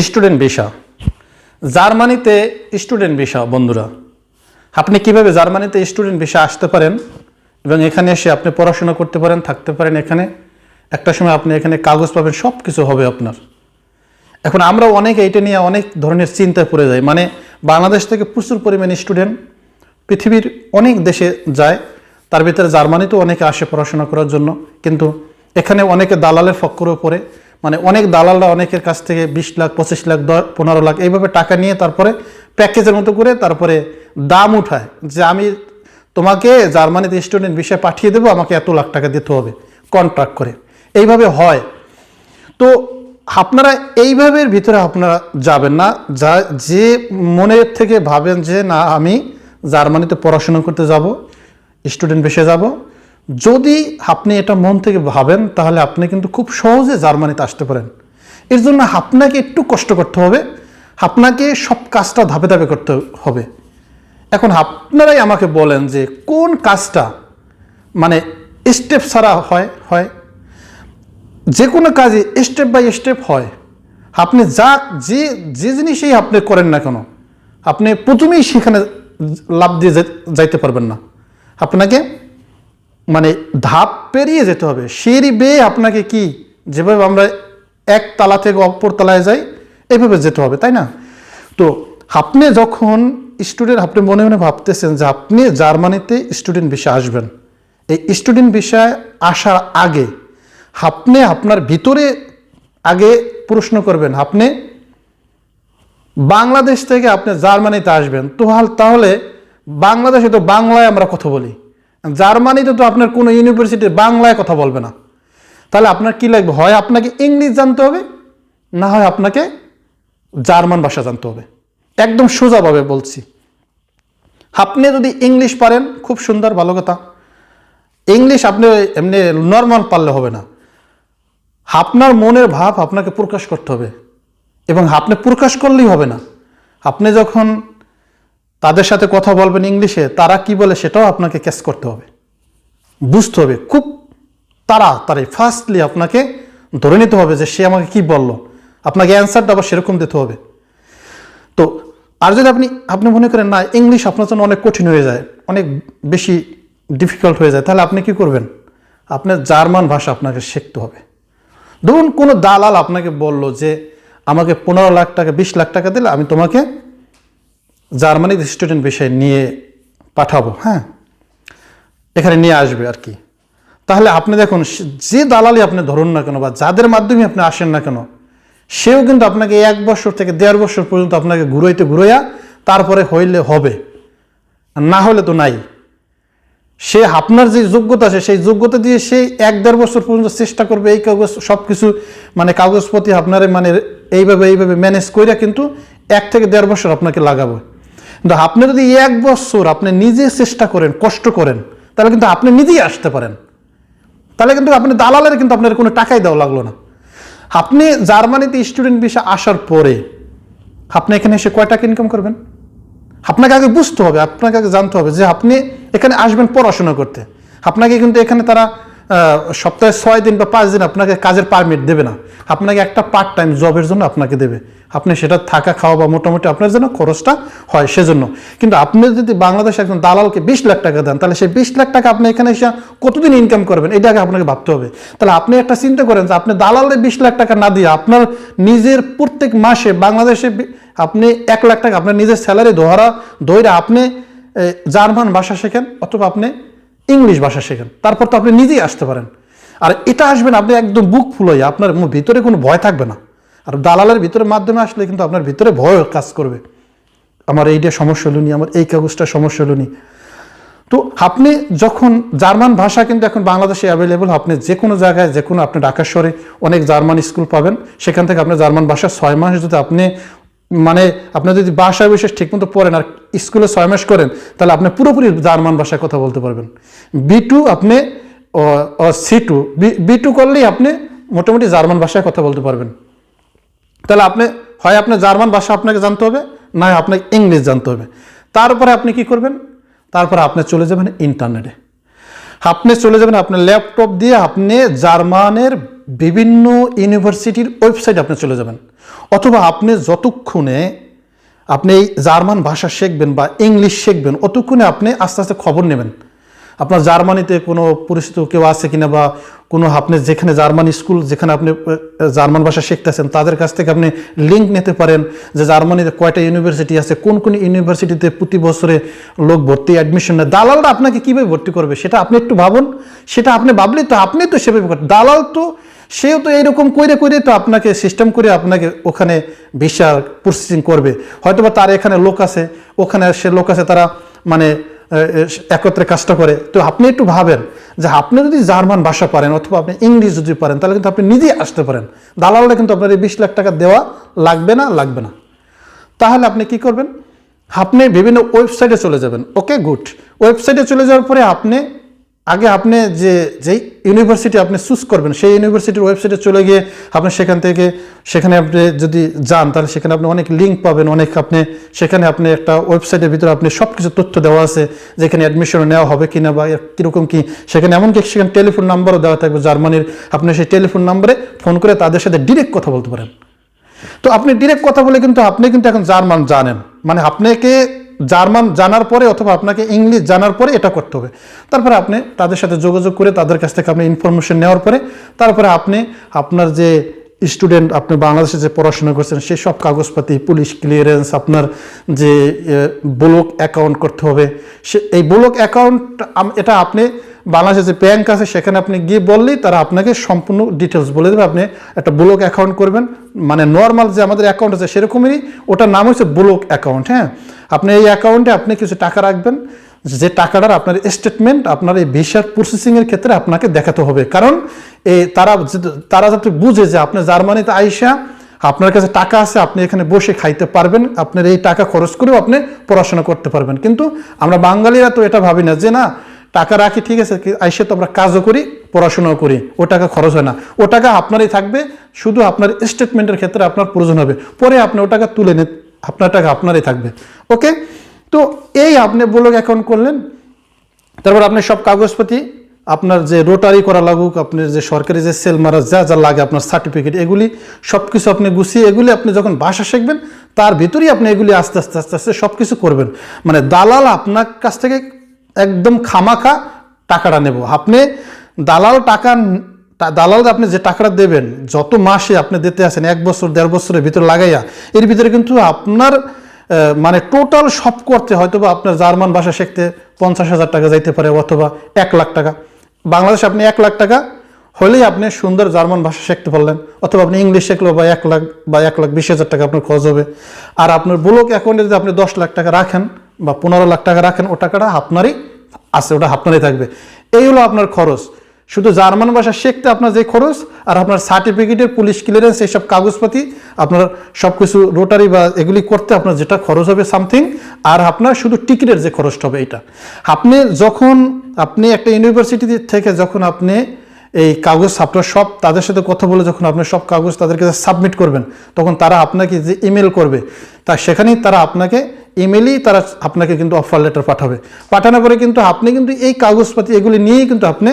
Student visa. জার্মানিতে student visa, বন্ধুরা। আপনি কীভাবে জার্মানিতে স্টুডেন্ট ভিসা আসতে পারেন এবং এখানে এসে আপনি পড়াশোনা করতে পারেন, থাকতে পারেন এখানে? একটা সময় আপনি এখানে কাগজ পাবেন সব কিছু হবে আপনার। এখন আমরা অনেক এইটা নিয়ে অনেক ধরনের চিন্তায় পড়ে যাই। মানে বাংলাদেশ থেকে প্রচুর পরিমাণে স্টুডেন্ট পৃথিবীর অনেক দেশে যায়। তার ভিতরে জার্মানিতেও অনেকে আসে পড়াশোনা করার জন্য। কিন্তু এখানে অনেকে দালালের ফক্করেও পড়ে। মানে অনেক দালালরা অনেকের কাছ থেকে বিশ লাখ, পঁচিশ লাখ, দশ, পনেরো লাখ এইভাবে টাকা নিয়ে তারপরে প্যাকেজের মতো করে তারপরে দাম উঠায় যে আমি তোমাকে জার্মানিতে স্টুডেন্ট বিষয়ে পাঠিয়ে দেবো, আমাকে এত লাখ টাকা দিতে হবে কন্ট্রাক্ট করে। এইভাবে হয়। তো আপনারা এইভাবে ভিতরে আপনারা যাবেন না। যা, যে মনের থেকে ভাবেন যে না, আমি জার্মানিতে পড়াশোনা করতে যাব স্টুডেন্ট বেসে যাব যদি আপনি এটা মন থেকে ভাবেন, তাহলে আপনি কিন্তু খুব সহজে জার্মানিতে আসতে পারেন। এর জন্য আপনাকে একটু কষ্ট করতে হবে। আপনাকে সব কাজটা ধাপে ধাপে করতে হবে। এখন আপনারাই আমাকে বলেন যে, কোন কাজটা মানে স্টেপ ছাড়া হয় হয়? যে কোনো কাজে স্টেপ বাই স্টেপ হয়। আপনি যা, যে যে জিনিসই আপনি করেন না কেন, আপনি প্রথমেই সেখানে লাভ দিয়ে যাইতে পারবেন না। আপনাকে মানে ধাপ পেরিয়ে যেতে হবে। সিঁড়ি বেয়ে আপনাকে কি যেভাবে আমরা এক তালা থেকে অপর তলায় যাই, এভাবে যেতে হবে, তাই না? তো আপনি যখন স্টুডেন্ট আপনি মনে মনে ভাবতেছেন যে আপনি জার্মানিতে স্টুডেন্ট বিষয়ে আসবেন। এই স্টুডেন্ট বিষয়ে আসার আগে আপনি আপনার ভিতরে আগে প্রশ্ন করবেন, আপনি বাংলাদেশ থেকে আপনি জার্মানিতে আসবেন। তো তাহলে বাংলাদেশে তো বাংলায় আমরা কথা বলি। জার্মানিতে তো আপনার কোনো ইউনিভার্সিটি বাংলায় কথা বলবে না। তাহলে আপনার কি লাগবে? হয় আপনাকে ইংলিশ জানতে হবে, না হয় আপনাকে জার্মান ভাষা জানতে হবে। একদম সোজাভাবে বলছি। আপনি যদি ইংলিশ পারেন, খুব সুন্দর, ভালো কথা। ইংলিশ আপনি এমনি নর্মাল পারলে হবে না। আপনার মনের ভাব আপনাকে প্রকাশ করতে হবে। এবং আপনি প্রকাশ করলেই হবে না। আপনি যখন তাদের সাথে কথা বলবেন ইংলিশে, তারা কি বলে সেটাও আপনাকে ক্যাচ করতে হবে। বুঝতে হবে, খুব তাড়াতাড়ি ফার্স্টলি আপনাকে ধরে নিতে হবে যে সে আমাকে কি বলল। আপনাকে অ্যান্সারটা আবার সেরকম দিতে হবে। তো, আর যদি আপনি আপনি মনে করেন, না, ইংলিশ আপনার জন্য অনেক কঠিন হয়ে যায়, অনেক বেশি ডিফিকাল্ট হয়ে যায়, তাহলে আপনি কি করবেন? আপনার জার্মান ভাষা আপনাকে শিখতে হবে। ধরুন কোনো দালাল আপনাকে বলল যে, আমাকে পনেরো লাখ টাকা, বিশ লাখ টাকা দিলে আমি তোমাকে জার্মানির স্টুডেন্ট বিষয়ে নিয়ে পাঠাবো হ্যাঁ? এখানে নিয়ে আসবে আর কি। তাহলে আপনি দেখুন, যে দালালি আপনি ধরুন না কেন বা যাদের মাধ্যমে আপনি আসেন না কেন, সেও কিন্তু আপনাকে এক বছর থেকে দেড় বছর পর্যন্ত আপনাকে ঘুরাইতে ঘুরাইয়া তারপরে হইলে হবে। না হলে তো নাই। সে আপনার যে যোগ্যতা আছে, সেই যোগ্যতা দিয়ে সে এক দেড় বছর পর্যন্ত চেষ্টা করবে এই কাগজ সব কিছু মানে কাগজপত্র আপনার মানে এইভাবে এইভাবে ম্যানেজ করিয়া কিন্তু এক থেকে দেড় বছর আপনাকে লাগাবো। কিন্তু আপনি যদি এক বছর আপনি নিজে চেষ্টা করেন, কষ্ট করেন, তাহলে কিন্তু আপনি নিজেই আসতে পারেন। তাহলে কিন্তু আপনি দালালের কিন্তু আপনার কোনো টাকাই দেওয়া লাগল না। আপনি জার্মানিতে স্টুডেন্ট ভিসা আসার পরে আপনি এখানে এসে কয় টাকা ইনকাম করবেন? আপনাকে আগে বুঝতে হবে, আপনাকে আগে জানতে হবে যে আপনি এখানে আসবেন পড়াশোনা করতে। আপনাকে কিন্তু এখানে তারা সপ্তাহে ছয় দিন বা পাঁচ দিন আপনাকে কাজের পারমিট দেবে না। আপনাকে একটা পার্ট টাইম জবের জন্য আপনাকে দেবে। আপনি সেটা থাকা, খাওয়া বা মোটামুটি আপনার জন্য খরচটা হয় সেজন্য। কিন্তু আপনি যদি বাংলাদেশে একজন দালালকে বিশ লাখ টাকা দেন, তাহলে সেই বিশ লাখ টাকা আপনি এখানে এসে কতদিন ইনকাম করবেন? এটা আগে আপনাকে ভাবতে হবে। তাহলে আপনি একটা চিন্তা করেন যে আপনি দালালে বিশ লাখ টাকা না দিয়ে আপনার নিজের প্রত্যেক মাসে বাংলাদেশে আপনি এক লাখ টাকা, আপনার নিজের স্যালারি ধরা ধরে আপনি জার্মান ভাষা শেখেন, অথবা আপনি ইংলিশ ভাষা শেখেন। তারপর তো আপনি নিজেই আসতে পারেন। আর এটা আসবেন আপনি একদম বুক ফুল হয়ে আপনার ভিতরে কোনো ভয় থাকবে না। আর দালালের ভিতরে মাধ্যমে আসলে কিন্তু আপনার ভিতরে ভয় কাজ করবে। আমার এইটা সমস্যা হলো নি, আমার এই কাগজটা সমস্যা হলো নি। তো আপনি যখন জার্মান ভাষা কিন্তু এখন বাংলাদেশে অ্যাভেলেবল আপনি যে কোনো জায়গায়, যে কোনো, আপনি ঢাকা শহরে অনেক জার্মান স্কুল পাবেন। সেখান থেকে আপনি জার্মান ভাষা ছয় মাস যদি আপনি মানে আপনি যদি ভাষা বিশেষ ঠিকমতো পড়েন আর স্কুলে ছয় মাস করেন, তাহলে আপনি পুরোপুরি জার্মান ভাষায় কথা বলতে পারবেন। বি টু আপনি সি টু বি টু করলেই আপনি মোটামুটি জার্মান ভাষায় কথা বলতে পারবেন। তাহলে আপনি, হয় আপনার জার্মান ভাষা আপনাকে জানতে হবে, না আপনাকে ইংলিশ জানতে হবে। তারপরে আপনি কি করবেন? তারপরে আপনি চলে যাবেন ইন্টারনেটে। আপনি চলে যাবেন আপনার ল্যাপটপ দিয়ে আপনি জার্মানের বিভিন্ন ইউনিভার্সিটির ওয়েবসাইট আপনি চলে যাবেন। অথবা আপনি যতক্ষণে আপনি এই জার্মান ভাষা শিখবেন বা ইংলিশ শিখবেন, অতক্ষণে আপনি আস্তে আস্তে খবর নেবেন। আপনার জার্মানিতে কোনো পরিচিত কেউ আছে কিনা বা কোনো আপনি যেখানে জার্মান স্কুল যেখানে আপনি জার্মান ভাষা শিখতেছেন, তাদের কাছ থেকে আপনি লিঙ্ক নিতে পারেন যে জার্মানিতে কয়টা ইউনিভার্সিটি আছে, কোন কোন ইউনিভার্সিটিতে প্রতি বছরে লোক ভর্তি অ্যাডমিশন নেয়। দালালরা আপনাকে কীভাবে ভর্তি করবে সেটা আপনি একটু ভাবুন। সেটা আপনি ভাবলেই তো আপনি তো সেভাবে দালাল তো সেও তো এইরকম করে করে তো আপনাকে সিস্টেম করে আপনাকে ওখানে ভিসা প্রসেসিং করবে। হয়তোবা তার এখানে লোক আছে, ওখানে সে লোক আছে, তারা মানে একত্রে কাজটা করে। তো আপনি একটু ভাবেন যে আপনি যদি জার্মান ভাষা পারেন অথবা আপনি ইংলিশ যদি পারেন, তাহলে কিন্তু আপনি নিজেই আসতে পারেন। দালালরা কিন্তু আপনার এই বিশ লাখ টাকা দেওয়া লাগবে না লাগবে না। তাহলে আপনি কি করবেন? আপনি বিভিন্ন ওয়েবসাইটে চলে যাবেন। ওকে গুড ওয়েবসাইটে চলে যাওয়ার পরে আপনি আগে আপনি যে, যেই ইউনিভার্সিটি আপনি চুজ করবেন, সেই ইউনিভার্সিটির ওয়েবসাইটে চলে গিয়ে আপনি সেখান থেকে, সেখানে আপনি যদি যান, তাহলে সেখানে আপনি অনেক লিঙ্ক পাবেন, অনেক আপনি, সেখানে আপনি একটা ওয়েবসাইটের ভিতরে আপনি সব কিছু তথ্য দেওয়া আছে, যেখানে অ্যাডমিশন নেওয়া হবে কিনা বা এর কীরকম কি। সেখানে এমনকি সেখানে টেলিফোন নাম্বারও দেওয়া থাকবে, জার্মানির আপনি সেই টেলিফোন নাম্বারে ফোন করে তাদের সাথে ডিরেক্ট কথা বলতে পারেন। তো আপনি ডিরেক্ট কথা বলে কিন্তু আপনি কিন্তু এখন জার্মান জানেন। মানে আপনাকে জার্মান জানার পরে অথবা আপনাকে ইংলিশ জানার পরে এটা করতে হবে। তারপরে আপনি তাদের সাথে যোগাযোগ করে তাদের কাছ থেকে আপনি ইনফরমেশন নেওয়ার পরে তারপরে আপনি আপনার যে স্টুডেন্ট আপনি বাংলাদেশে যে পড়াশোনা করছেন, সেই সব কাগজপাতি পুলিশ ক্লিয়ারেন্স আপনার যে ব্লক অ্যাকাউন্ট করতে হবে। সে, এই ব্লক অ্যাকাউন্ট এটা আপনি বাংলাদেশে যে ব্যাংক আছে, সেখানে আপনি গিয়ে বললেই তারা আপনাকে সম্পূর্ণ ডিটেলস বলে দেবে। আপনি একটা ব্লক অ্যাকাউন্ট করবেন। মানে নর্মাল যে আমাদের অ্যাকাউন্ট আছে সেরকমই ওটার নাম হচ্ছে ব্লক অ্যাকাউন্ট হ্যাঁ? আপনি এই অ্যাকাউন্টে আপনি কিছু টাকা রাখবেন। যে টাকাটার আপনার স্টেটমেন্ট আপনার এই ভিসার প্রসেসিংয়ের ক্ষেত্রে আপনাকে দেখাতে হবে। কারণ এই তারা তারা যাতে বুঝে যে আপনি জার্মানিতে আইসা, আপনার কাছে টাকা আছে, আপনি এখানে বসে খাইতে পারবেন। আপনার এই টাকা খরচ করেও আপনি পড়াশোনা করতে পারবেন। কিন্তু আমরা বাঙালিরা তো এটা ভাবি না যে না টাকা রাখি, ঠিক আছে আইসে তো আমরা কাজও করি, পড়াশোনাও করি, ও টাকা খরচ হয় না। ও টাকা আপনারই থাকবে, শুধু আপনার স্টেটমেন্টের ক্ষেত্রে আপনার প্রয়োজন হবে। পরে আপনি ও টাকা তুলে নিন আপনার টাকা আপনারই থাকবে। ওকে? তো এই আপনি ব্লগ অ্যাকাউন্ট করলেন। তারপর আপনি সব কাগজপাতি, আপনার যে রোটারি করা লাগুক, আপনার যে সরকারি যে সেল মারা যা যা লাগে, আপনার সার্টিফিকেট এগুলি সব কিছু আপনি গুছিয়ে এগুলি আপনি যখন ভাষা শিখবেন, তার ভিতরেই আপনি এগুলি আস্তে আস্তে আস্তে আস্তে সব কিছু করবেন। মানে দালাল আপনার কাছ থেকে একদম খামাখা টাকাটা নেব। আপনি দালাল টাকা দালাল আপনি যে টাকাটা দেবেন, যত মাসে আপনি দিতে আসেন এক বছর, দেড় বছরের ভিতরে লাগাইয়া, এর ভিতরে কিন্তু আপনার মানে টোটাল সব করতে হয়তো বা আপনার জার্মান ভাষা শিখতে পঞ্চাশ হাজার টাকা যাইতে পারে অথবা এক লাখ টাকা। বাংলাদেশে আপনি এক লাখ টাকা হলেই আপনি সুন্দর জার্মান ভাষা শিখতে পারলেন, অথবা আপনি ইংলিশ শিখলেও বা এক লাখ, বা এক লাখ বিশ হাজার টাকা আপনার খরচ হবে। আর আপনার ব্লক অ্যাকাউন্টে যদি আপনি দশ লাখ টাকা রাখেন বা পনেরো লাখ টাকা রাখেন, ও টাকাটা আপনারই আছে, ওটা আপনারই থাকবে। এই হলো আপনার খরচ। শুধু জার্মান ভাষা শিখতে আপনার যে খরচ, আর আপনার সার্টিফিকেটের, পুলিশ ক্লিয়ারেন্স, এইসব কাগজপাতি, আপনার সব কিছু রোটারি বা এগুলি করতে আপনার যেটা খরচ হবে সামথিং, আর আপনার শুধু টিকিটের যে খরচটা হবে এটা আপনি যখন, আপনি একটা ইউনিভার্সিটি থেকে যখন আপনি এই কাগজ, আপনার সব তাদের সাথে কথা বলে যখন আপনি সব কাগজ তাদের কাছে সাবমিট করবেন, তখন তারা আপনাকে যে ইমেল করবে, তা সেখানেই তারা আপনাকে ইমেলেই তারা আপনাকে কিন্তু অফার লেটার পাঠাবে। পাঠানোর পরে কিন্তু আপনি কিন্তু এই কাগজপাতি এগুলি নিয়েই কিন্তু আপনি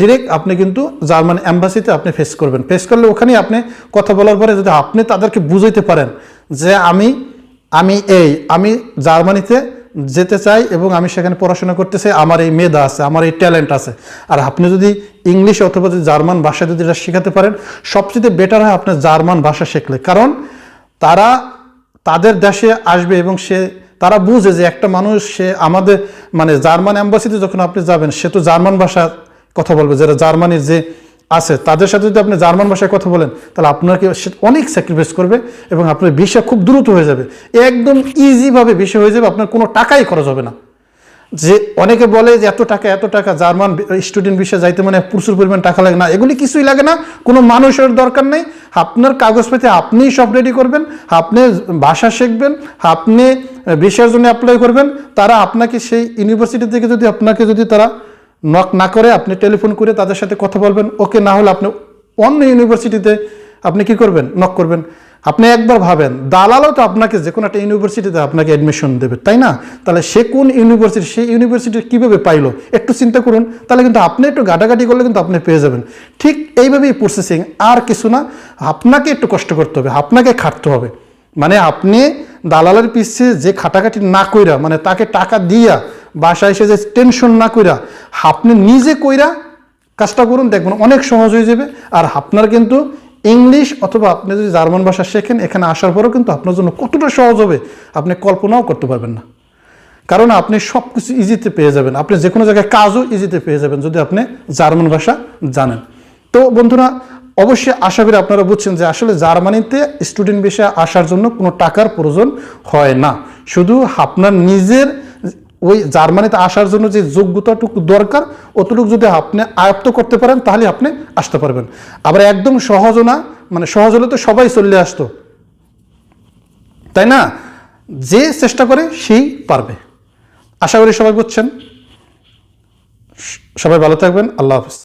ডিরেক্ট আপনি কিন্তু জার্মান অ্যাম্বাসিতে আপনি ফেস করবেন। ফেস করলে ওখানেই আপনি কথা বলার পরে যদি আপনি তাদেরকে বুঝাইতে পারেন যে আমি আমি এই, আমি জার্মানিতে যেতে চাই এবং আমি সেখানে পড়াশোনা করতে চাই আমার এই মেধা আছে, আমার এই ট্যালেন্ট আছে। আর আপনি যদি ইংলিশ অথবা যদি জার্মান ভাষা যদি এটা শেখাতে পারেন, সবচেয়ে বেটার হয় আপনার জার্মান ভাষা শিখলে। কারণ তারা তাদের দেশে আসবে এবং সে তারা বুঝে যে একটা মানুষ, সে আমাদের মানে জার্মান অ্যাম্বাসিতে যখন আপনি যাবেন, সে তো জার্মান ভাষা কথা বলবে। যারা জার্মানির যে আছে, তাদের সাথে যদি আপনি জার্মান ভাষায় কথা বলেন, তাহলে আপনাকে অনেক স্যাক্রিফাইস করবে এবং আপনার ভিসা খুব দ্রুত হয়ে যাবে। একদম ইজিভাবে ভিসা হয়ে যাবে, আপনার কোনো টাকাই খরচ হবে না। যে অনেকে বলে যে এত টাকা এত টাকা, জার্মান স্টুডেন্ট বিষয়ে যাইতে মানে প্রচুর পরিমাণ টাকা লাগে না। এগুলি কিছুই লাগে না, কোনো মানুষের দরকার নেই। আপনার কাগজপাতি আপনিই সব রেডি করবেন, আপনি ভাষা শিখবেন, আপনি বিষয়ের জন্য অ্যাপ্লাই করবেন। তারা আপনাকে সেই ইউনিভার্সিটি থেকে যদি আপনাকে যদি তারা নক না করে, আপনি টেলিফোন করে তাদের সাথে কথা বলবেন। ওকে না হলে আপনি অন্য ইউনিভার্সিটিতে আপনি কি করবেন? নক করবেন। আপনি একবার ভাবেন, দালালও তো আপনাকে যে কোনো একটা ইউনিভার্সিটিতে আপনাকে অ্যাডমিশন দেবে, তাই না? তাহলে সে কোন ইউনিভার্সিটি, সেই ইউনিভার্সিটি কীভাবে পাইলো? একটু চিন্তা করুন, তাহলে কিন্তু আপনি একটু ঘাটাঘাটি করলে কিন্তু আপনি পেয়ে যাবেন। ঠিক এইভাবেই প্রসেসিং আর কিছু না, আপনাকে একটু কষ্ট করতে হবে, আপনাকে খাটতে হবে। মানে আপনি দালালের পিছিয়ে যে খাটাখাটি না কইরা মানে তাকে টাকা দিয়া, বাসায় এসে যে টেনশন না কইরা, আপনি নিজে কইরা কাজটা করুন, দেখবেন অনেক সহজ হয়ে যাবে। আর আপনার কিন্তু ইংলিশ অথবা আপনি যদি জার্মান ভাষা শেখেন, এখানে আসার পরেও কিন্তু আপনার জন্য কতটা সহজ হবে, আপনি কল্পনাও করতে পারবেন না। কারণ আপনি সব কিছু ইজিতে পেয়ে যাবেন। আপনি যে কোনো জায়গায় কাজও ইজিতে পেয়ে যাবেন যদি আপনি জার্মান ভাষা জানেন। তো বন্ধুরা, অবশ্যই আশা করি আপনারা বুঝছেন যে আসলে জার্মানিতে স্টুডেন্ট বিষয়ে আসার জন্য কোনো টাকার প্রয়োজন হয় না। শুধু আপনার নিজের ওই জার্মানিতে আসার জন্য যে যোগ্যতাটুকু দরকার, অতটুকু যদি আপনি আয়ত্ত করতে পারেন, তাহলে আপনি আসতে পারবেন। আবার একদম সহজ না মানে সহজ হলে তো সবাই চলে আসতো। তাই না? যে চেষ্টা করে, সেই পারবে। আশা করি সবাই বুঝছেন। সবাই ভালো থাকবেন। আল্লাহ হাফিজ।